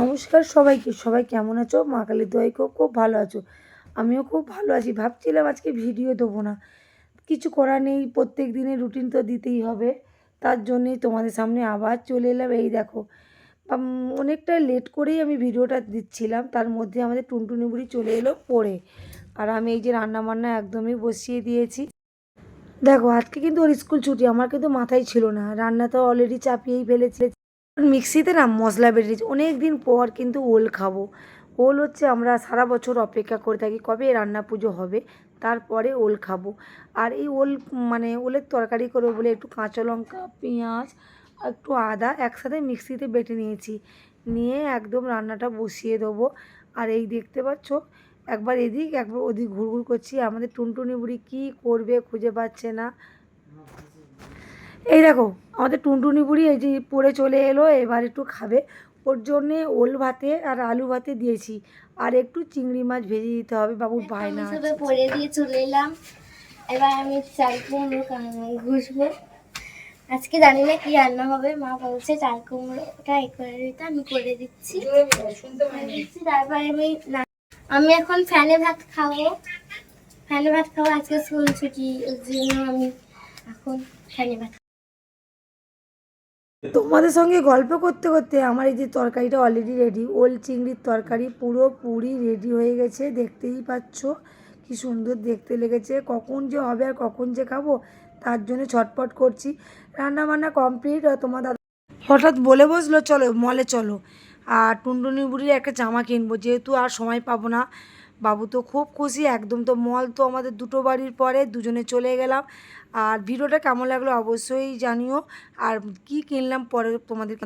নমস্কার সবাইকে। সবাই কেমন আছো? মা কালী দোয়াই খুব ভালো আছো। আমিও খুব ভালো আছি। ভাবছিলাম আজকে ভিডিও দেবো না। কিছু করার নেই, প্রত্যেক দিনের রুটিন তো দিতেই হবে। তার জন্যেই তোমাদের সামনে আবার চলে এলাম। এই দেখো অনেকটা লেট করেই আমি ভিডিওটা দিচ্ছিলাম। তার মধ্যে আমাদের টুনটুনি বুড়ি চলে এলো পড়ে। আর আমি এই যে রান্না বান্না একদমই বসিয়ে দিয়েছি। দেখো, আজকে কিন্তু ওর স্কুল ছুটি। আমার কিন্তু মাথায় ছিল না। রান্না তো অলরেডি চাপিয়েই ফেলেছে। মিক্সিতে না মশলা বেরিয়েছে অনেক দিন পর কিন্তু ওল খাব। ওল হচ্ছে আমরা সারা বছর অপেক্ষা করে থাকি কবে রান্না পুজো হবে, তারপরে ওল খাব। আর এই ওল মানে ওলের তরকারি করব বলে একটু কাঁচা লঙ্কা, পেঁয়াজ একটু আদা একসাথে মিক্সিতে বেটে নিয়েছি। নিয়ে একদম রান্নাটা বসিয়ে দেবো। আর এই দেখতে পাচ্ছ, একবার এদিক একবার ওদিক ঘুরঘুর করছি। আমাদের টুনটুনি বুড়ি কী করবে খুঁজে পাচ্ছে না। এই দেখো আমাদের টুনটুনি বুড়ি এই যে পড়ে চলে এলো এবার একটু খাবে। ওর জন্যে ওল ভাতে আর আলু ভাতে দিয়েছি। আর একটু চিংড়ি মাছ ভেজে দিতে হবে বাবুর বায়না। পরে দিয়ে চলে এলাম। এবার আমি চাল কুমড়ো ঘুষবো। আজকে জানি না কি রান্না হবে মা বলছে চাল কুমড়োটা এ করে দিতে আমি করে দিচ্ছি তারপরে আমি আমি এখন ফ্যানে ভাত খাব। ফ্যানে ভাত খাব আজকে স্কুল ছুটি জন্য আমি এখন ফ্যানে ভাত তোমাদের সঙ্গে গল্প করতে করতে আমার এই যে তরকারিটা অলরেডি রেডি ওল চিংড়ির তরকারি পুরো পুরি রেডি হয়ে গেছে, দেখতেই পাচ্ছ কি সুন্দর দেখতে লেগেছে। কখন যে হবে আর কখন যে খাব, তার জন্য ছটপট করছি। রান্না বান্না কমপ্লিট আর তোমার দাদা হঠাৎ বলে বসল, চলো মলে চলো। আর টুনটুনি বুড়ির একটা জামা কিনবো, যেহেতু আর সময় পাবো না। বাবু তো খুব খুশি, একদম তো মল তো আমাদের দুটো বাড়ির পরে, দুজনে চলে গেলাম। আর ভিডিওটা কেমন লাগল অবশ্যই জানিও। আর কি কিনলাম পরে তোমাদের